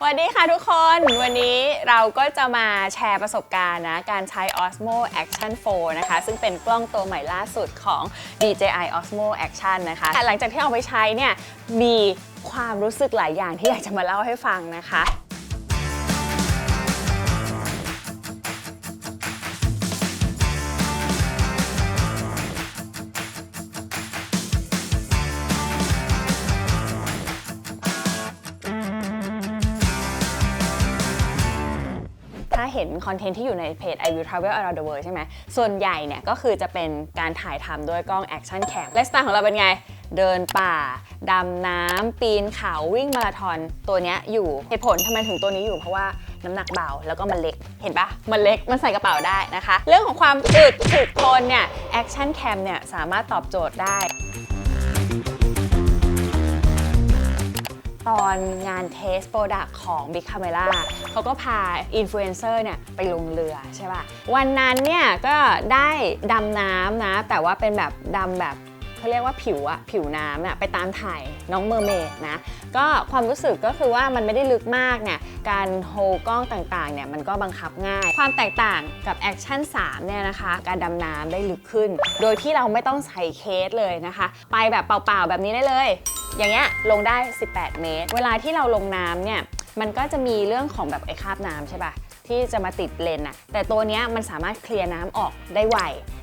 สวัสดีค่ะทุกคนวันนี้เราก็จะมาแชร์ประสบการณ์นะ การใช้ Osmo Action 4 นะคะ ซึ่งเป็นกล้องตัวใหม่ล่าสุดของ DJI Osmo Action นะคะแต่หลังจากที่เอาไปใช้เนี่ย มีความรู้สึกหลายอย่างที่อยากจะมาเล่าให้ฟังนะคะ ห็นคอนเทนต์ที่อยู่ในเพจ I Will Travel Around the World ใช่ไหม ส่วนใหญ่เนี่ยก็คือจะเป็นการถ่ายทำด้วยกล้อง Action Cam ไลฟ์สไตล์ของเราเป็นไง เดินป่า ดำน้ำ ปีนเขาวิ่งมาราธอน ตัวเนี้ยอยู่เหตุผลทำไมถึงตัวนี้อยู่เพราะว่าน้ำหนักเบาแล้วก็มันเล็ก เห็นปะมันเล็ก มันใส่กระเป๋าได้นะคะ เรื่องของความอึดถึกทนเนี่ย Action Cam เนี่ยสามารถตอบโจทย์ได้ ตอนงานเทสโปรดักของ Big Camera เขาก็พาอินฟลูเอนเซอร์เนี่ยไปลงเรือใช่ป่ะ วันนั้นเนี่ยก็ได้ดำน้ำนะ แต่ว่าเป็นแบบดำแบบเขาเรียกว่าผิวอะผิวน้ำอะไปตามถ่ายน้องเมอร์เมดนะ ก็ความรู้สึกก็คือว่ามันไม่ได้ลึกมากเนี่ยการโฮกล้องต่างๆเนี่ยมันก็บังคับง่าย ความแตกต่างกับ Action 3เนี่ยนะคะ การดำน้ำได้ลึกขึ้น โดยที่เราไม่ต้องใส่เคสเลยนะคะ ไปแบบเปล่าๆแบบนี้ได้เลย อย่างเงี้ยลงได้ 18 เมตร เวลาที่เราลงน้ำเนี่ยมันก็จะมีเรื่องของแบบไอ้คราบน้ำใช่ปะ ที่จะมาติดเลนอะแต่ตัวนี้มันสามารถเคลียร์น้ำออกได้ไว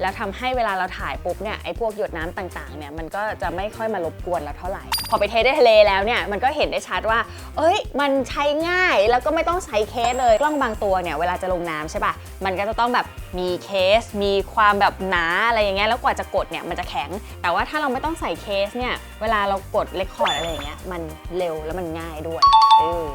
แล้วทำให้เวลาเราถ่ายปุ๊บเนี่ยไอ้พวกหยดน้ำต่างๆเนี่ยมันก็จะไม่ค่อยมารบกวนเราเท่าไหร่ พอไปเทสในทะเลแล้วเนี่ยมันก็เห็นได้ชัดว่า เอ้ย มันใช้ง่ายแล้วก็ไม่ต้องใช้เคสเลยกล้องบางตัวเนี่ยเวลาจะลงน้ำใช่ปะมันก็จะต้องแบบมีเคส มีความแบบหนาอะไรอย่างเงี้ยแล้วกว่าจะกดเนี่ยมันจะแข็ง แต่ว่าถ้าเราไม่ต้องใส่เคสเนี่ยเวลาเรากดเลคคอร์ดอะไรอย่างเงี้ยมันเร็วแล้วมันง่ายด้วยเออ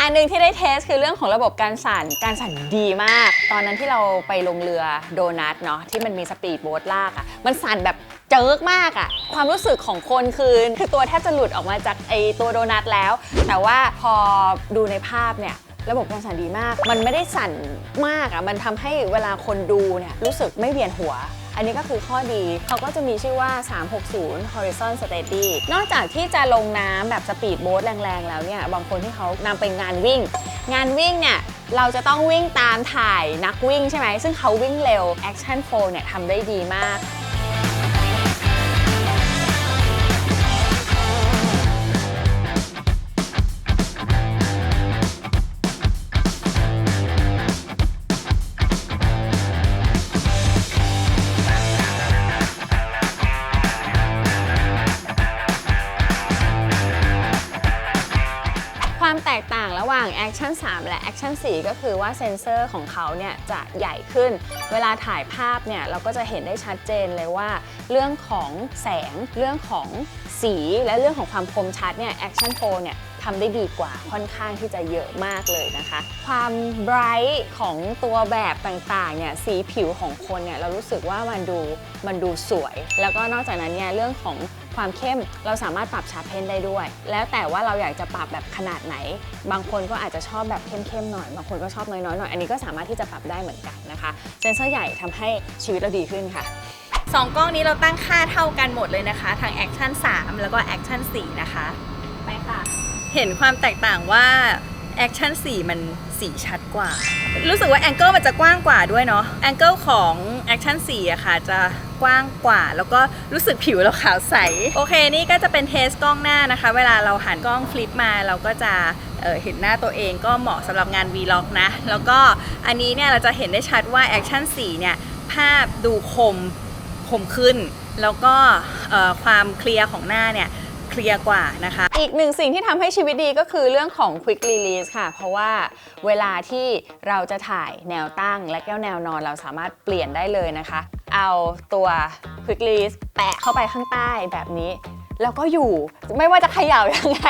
อันหนึงที่ได้เทสคือเรื่องของระบบการสั่น การสั่นดีมาก ตอนนั้นที่เราไปลงเรือโดนัทเนาะที่มันมีสปีดโบ๊ทลากอะ่ะ มันสั่นแบบเจิกมากอะ่ะ ความรู้สึกของคนคือ คือตัวแทบจะหลุดออกมาจากไอตัวโดนัทแล้ว แต่ว่าพอดูในภาพเนี่ยระบบการสั่นดีมาก มันไม่ได้สั่นมากอะ่ะ มันทำให้เวลาคนดูเนี่ยรู้สึกไม่เวียนหัว อันนี้ก็คือข้อดีเขาก็จะมีชื่อว่า 360 Horizon Steady นอกจากที่จะลงน้ำแบบสปีดโบ๊ทแรงๆ แล้วเนี่ย บางคนที่เขานำไปงานวิ่ง งานวิ่งเนี่ยเราจะต้องวิ่งตามถ่ายนักวิ่งใช่ไหม ซึ่งเขาวิ่งเร็ว Action 4เนี่ยทำได้ดีมาก ความแตกต่างระหว่าง Action 3 และ Action 4 ก็คือว่าเซ็นเซอร์ของเขาเนี่ยจะใหญ่ขึ้น เวลาถ่ายภาพเนี่ยเราก็จะเห็นได้ชัดเจนเลยว่า เรื่องของแสง เรื่องของสี และเรื่องของความคมชัดเนี่ย Action 4 เนี่ย ทำได้ดีกว่าค่อนข้างที่จะเยอะมากเลยนะคะ ความไบรท์ของตัวแบบต่างๆเนี่ยสีผิวของคนเนี่ยเรารู้สึกว่ามันดูมันดูสวย แล้วก็นอกจากนั้นเนี่ยเรื่องของความเข้มเราสามารถปรับชาร์ปเพนได้ด้วย แล้วแต่ว่าเราอยากจะปรับแบบขนาดไหน บางคนก็อาจจะชอบแบบเข้มๆหน่อย บางคนก็ชอบน้อยๆหน่อย อันนี้ก็สามารถที่จะปรับได้เหมือนกันนะคะเซนเซอร์ใหญ่ทำให้ชีวิตเราดีขึ้นค่ะสองกล้องนี้เราตั้งค่าเท่ากันหมดเลยนะคะ ทั้ง Action 3แล้วก็ Action 4นะคะ ไปค่ะ เห็นความแตกต่างว่า Action 4มันสีชัดกว่า รู้สึกว่าแองเกิลมันจะกว้างกว่าด้วยเนาะแองเกิลของ Action 4อะค่ะจะกว้างกว่า แล้วก็รู้สึกผิวเราขาวใส โอเคนี่ก็จะเป็นเทสกล้องหน้านะคะ เวลาเราหันกล้องฟลิปมาเราก็จะเเห็นหน้าตัวเองก็เหมาะสำหรับงาน Vlog นะ แล้วก็อันนี้เนี่ยเราจะเห็นได้ชัดว่า Action 4เนี่ยภาพดูคมคมขึ้น แล้วก็ความเคลียร์ของหน้าเนี่ย เคลียร์กว่านะคะ อีกหนึ่งสิ่งที่ทำให้ชีวิตดีก็คือเรื่องของ Quick Release ค่ะ เพราะว่าเวลาที่เราจะถ่ายแนวตั้งและแก้วแนวนอนเราสามารถเปลี่ยนได้เลยนะคะ เอาตัว Quick Release แปะเข้าไปข้างใต้แบบนี้ แล้วก็อยู่ไม่ว่าจะเขย่ายังไง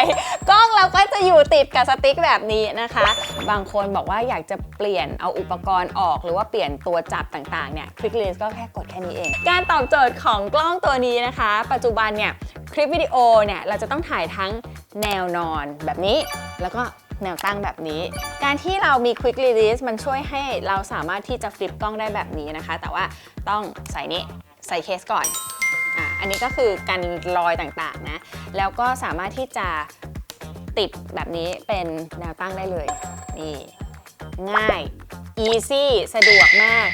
กล้องเราก็จะอยู่ติดกับสติ๊กแบบนี้นะคะ บางคนบอกว่าอยากจะเปลี่ยนเอาอุปกรณ์ออกหรือว่าเปลี่ยนตัวจับต่างๆเนี่ย Quick Release ก็แค่กดแค่นี้เอง การตอบโจทย์ของกล้องตัวนี้นะคะ ปัจจุบันเนี่ยคลิปวิดีโอเนี่ยเราจะต้องถ่ายทั้งแนวนอนแบบนี้แล้วก็แนวตั้งแบบนี้ การที่เรามี Quick Release มันช่วยให้เราสามารถที่จะฟลิปกล้องได้แบบนี้นะคะ แต่ว่าต้องใส่นี้ใส่เคสก่อน อะอันนี้ก็คือการรอยต่างๆนะ แล้วก็สามารถที่จะติดแบบนี้เป็นแนวตั้งได้เลย นี่ ง่าย easy สะดวกมาก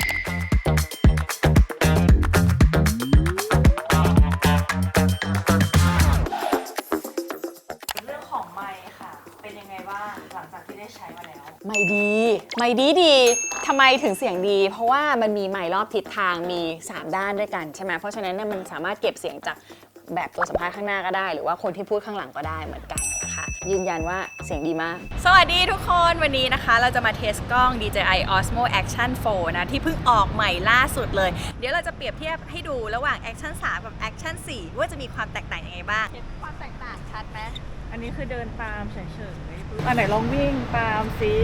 เรื่องของไมค์ค่ะเป็นยังไงบ้างหลังจากที่ได้ใช้มาแล้วไม่ดี ไม่ดีดีทำไมถึงเสียงดี เพราะว่ามันมีไมค์รอบทิศทางมี 3 ด้านด้วยกันใช่ไหมเพราะฉะนั้นเนี่ยมันสามารถเก็บเสียงจากแบบตัวสัมภาษณ์ข้างหน้าก็ได้ หรือว่าคนที่พูดข้างหลังก็ได้เหมือนกันนะคะยืนยันว่าเสียงดีมาก สวัสดีทุกคนวันนี้นะคะ เราจะมาเทสกล้อง DJI Osmo Action 4 นะ ที่เพิ่งออกใหม่ล่าสุดเลย เดี๋ยวเราจะเปรียบเทียบให้ดูระหว่าง Action 3 กับ Action 4 ว่าจะมีความแตกต่างยังไงบ้าง เห็นความแตกต่างชัดไหมอันนี้คือเดินตามเฉยๆอันไหนลองวิ่งตามสิ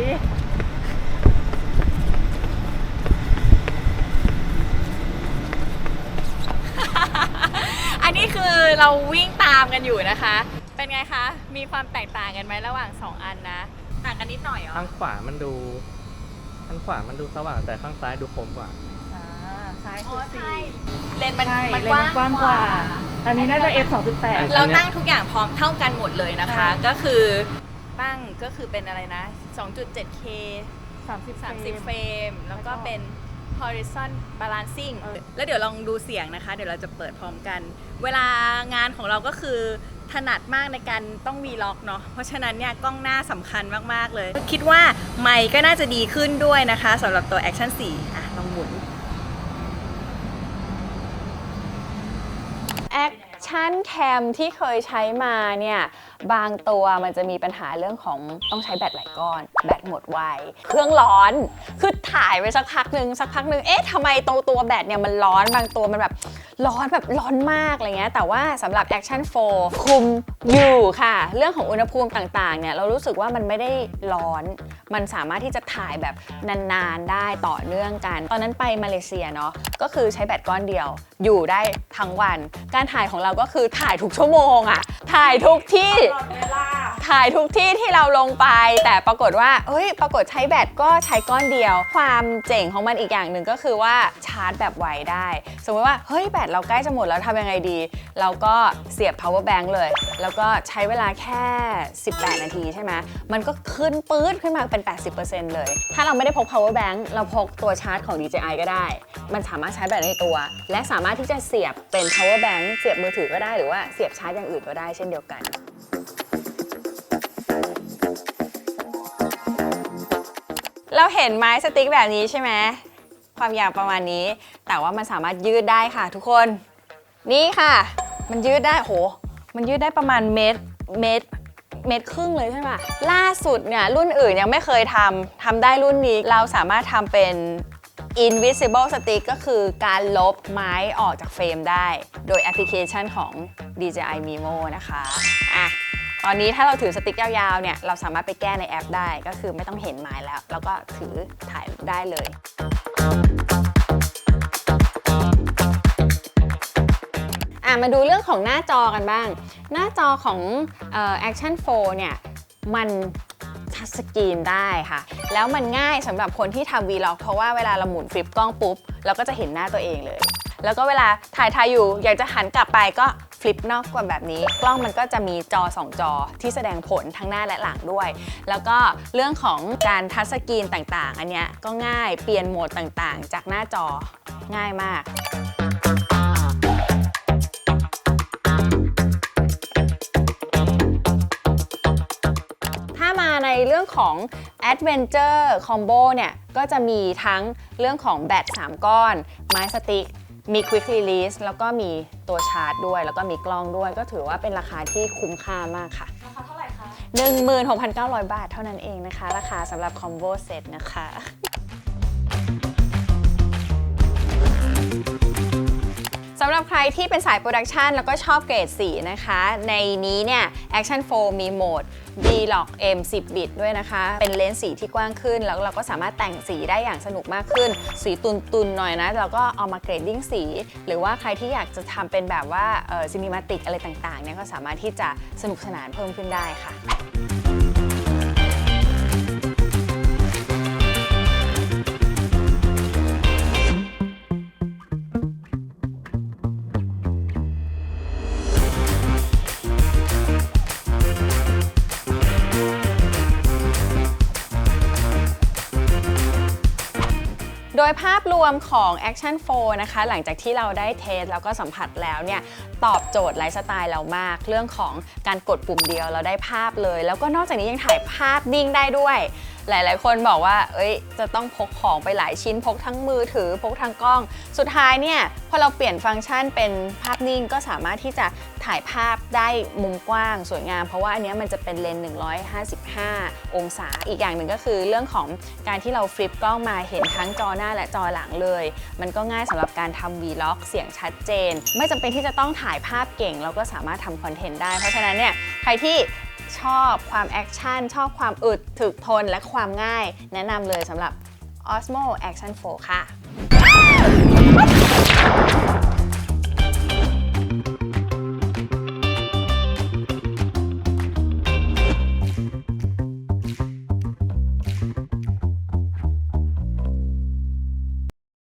อันนี้คือ เราวิ่งตามกันอยู่นะคะ เป็นไงคะ มีความแตกต่างกันไหมระหว่าง 2 อันนะ ต่างกันนิดหน่อยเหรอข้างขวามันดูข้างขวามันดูสว่างแต่ข้างซ้ายดูคมกว่า อ่าซ้ายอ๋คืออใช่สี่เลนส์มันใช่มันเลกนว้างส์กว้างกว่า อันนี้น่าจะ f 2.8 เราตั้งทุกอย่างพร้อมเท่ากันหมดเลยนะคะ ใช่ ก็คือตั้งก็คือเป็นอะไรนะ 2.7K 30 30 เฟรม แล้วก็เป็น horizon balancing เออแล้วเดี๋ยวลองดูเสียงนะคะ เดี๋ยวเราจะเปิดพร้อมกัน เวลางานของเราก็คือถนัดมากในการต้อง vlog เนาะ เพราะฉะนั้นเนี่ยกล้องหน้าสำคัญมาก ๆ เลย คิดว่าไมค์ก็น่าจะดีขึ้นด้วยนะคะสำหรับตัว Action 4อะ ลองหมุน Action Cam ที่เคยใช้มาเนี่ย บางตัวมันจะมีปัญหาเรื่องของต้องใช้แบตหลายก้อน แบตหมดไว เครื่องร้อน คือถ่ายไปสักพักหนึ่งสักพักหนึ่งเอ๊ะทำไมตัวตัวแบตเนี่ยมันร้อนบางตัวมันแบบร้อนแบบร้อนมากอะไรเงี้ยแต่ว่าสำหรับ Action 4 คุมอยู่ค่ะ เรื่องของอุณหภูมิต่างๆเนี่ยเรารู้สึกว่ามันไม่ได้ร้อน มันสามารถที่จะถ่ายแบบนานๆได้ต่อเนื่องกัน ตอนนั้นไปมาเลเซียเนาะก็คือใช้แบตก้อนเดียว อยู่ได้ทั้งวัน การถ่ายของเราก็คือถ่ายทุกชั่วโมงอะถ่ายทุกที่ ถ่ายทุกที่ที่เราลงไป แต่ปรากฏว่าเฮ้ย ปรากฏใช้แบตก็ใช้ก้อนเดียว ความเจ๋งของมันอีกอย่างหนึ่งก็คือว่าชาร์จแบบไวได้ สมมติว่าเฮ้ยแบตเราใกล้จะหมดแล้วทำยังไงดี เราก็เสียบ power bank เลย แล้วก็ใช้เวลาแค่ 18 นาทีใช่ไหมมันก็ขึ้นปื๊ดขึ้นมาเป็น 80%เลย ถ้าเราไม่ได้พก power bank เราพกตัวชาร์จของ DJI ก็ได้ มันสามารถใช้แบตในตัว และสามารถที่จะเสียบเป็น power bank เสียบมือถือก็ได้หรือว่าเสียบชาร์จอย่างอื่นก็ได้เช่นเดียวกัน เราเห็นไม้สติ๊กแบบนี้ใช่ไหมความยาวประมาณนี้ แต่ว่ามันสามารถยืดได้ค่ะทุกคน นี่ค่ะ มันยืดได้โห มันยืดได้ประมาณเมตรเมตรเมตรครึ่งเลยใช่ไหมล่าสุดเนี่ยรุ่นอื่นยังไม่เคยทำทำได้รุ่นนี้เราสามารถทำเป็น invisible stick ก็คือการลบไม้ออกจากเฟรมได้ โดยแอปพลิเคชันของ DJI Mimo นะคะ อะ ตอนนี้ถ้าเราถือสติ๊กยาวๆเนี่ยเราสามารถไปแก้ในแอปได้ก็คือไม่ต้องเห็นไม้แล้ว แล้วก็ถือถ่ายได้เลยอะมาดูเรื่องของหน้าจอกันบ้าง หน้าจอของเอ่อ Action 4เนี่ยมันทัชสกรีนได้ค่ะ แล้วมันง่ายสำหรับคนที่ทำ Vlog เพราะว่าเวลาเราหมุนฟลิปกล้องปุ๊บ เราก็จะเห็นหน้าตัวเองเลย แล้วก็เวลาถ่ายถ่ายอยู่ อยากจะหันกลับไปก็ ฟลิปนอกกว่าแบบนี้ กล้องมันก็จะมีจอ 2 จอที่แสดงผลทั้งหน้าและหลังด้วย แล้วก็เรื่องของการทัชสกรีนต่างๆ อันเนี้ยก็ง่ายเปลี่ยนโหมดต่างๆ จากหน้าจอง่ายมากถ้ามาในเรื่องของ Adventure Combo เนี่ย ก็จะมีทั้งเรื่องของแบต 3 ก้อน ไม้สติ๊ก มี Quick Release แล้วก็มีตัวชาร์จด้วย แล้วก็มีกล้องด้วย ก็ถือว่าเป็นราคาที่คุ้มค่ามากค่ะ ราคาเท่าไหร่คะ 16,900 บาทเท่านั้นเองนะคะ ราคาสำหรับ Combo Set นะคะ สำหรับใครที่เป็นสายโปรดักชันแล้วก็ชอบเกรดสีนะคะ ในนี้เนี่ย Action 4 มีโหมด d l o c M 10 บิตด้วยนะคะ เป็นเลนส์สีที่กว้างขึ้น แล้วเราก็สามารถแต่งสีได้อย่างสนุกมากขึ้น สีตุนๆหน่อยนะเราก็เอามาเกรดดิ้งสี หรือว่าใครที่อยากจะทำเป็นแบบว่าซินิมาติกอะไรต่างๆเนี่ยก็สามารถที่จะสนุกสนานเพิ่มขึ้นได้ค่ะ โดยภาพรวมของ Action 4 นะคะ หลังจากที่เราได้เทสแล้วก็สัมผัสแล้วเนี่ย ตอบโจทย์ไลฟ์สไตล์เรามาก เรื่องของการกดปุ่มเดียวเราได้ภาพเลย แล้วก็นอกจากนี้ยังถ่ายภาพนิ่งได้ด้วย หลาย ๆ คนบอกว่า เอ้ย จะต้องพกของไปหลายชิ้น พกทั้งมือถือ พกทั้งกล้อง สุดท้ายเนี่ย พอเราเปลี่ยนฟังก์ชันเป็นภาพนิ่งก็สามารถที่จะถ่ายภาพได้มุมกว้างสวยงาม เพราะว่าอันเนี้ยมันจะเป็นเลนส์155 องศา อีกอย่างหนึ่งก็คือเรื่องของการที่เราฟลิปกล้องมาเห็นทั้งจอหน้าและจอหลังเลย มันก็ง่ายสำหรับการทำวีล็อกเสียงชัดเจน ไม่จำเป็นที่จะต้องถ่ายภาพเก่ง เราก็สามารถทำคอนเทนต์ได้ เพราะฉะนั้นเนี่ย ใครที่ ชอบความแอคชั่นชอบความอึดถึกทนและความง่าย แนะนำเลยสำหรับ Osmo Action 4 ค่ะ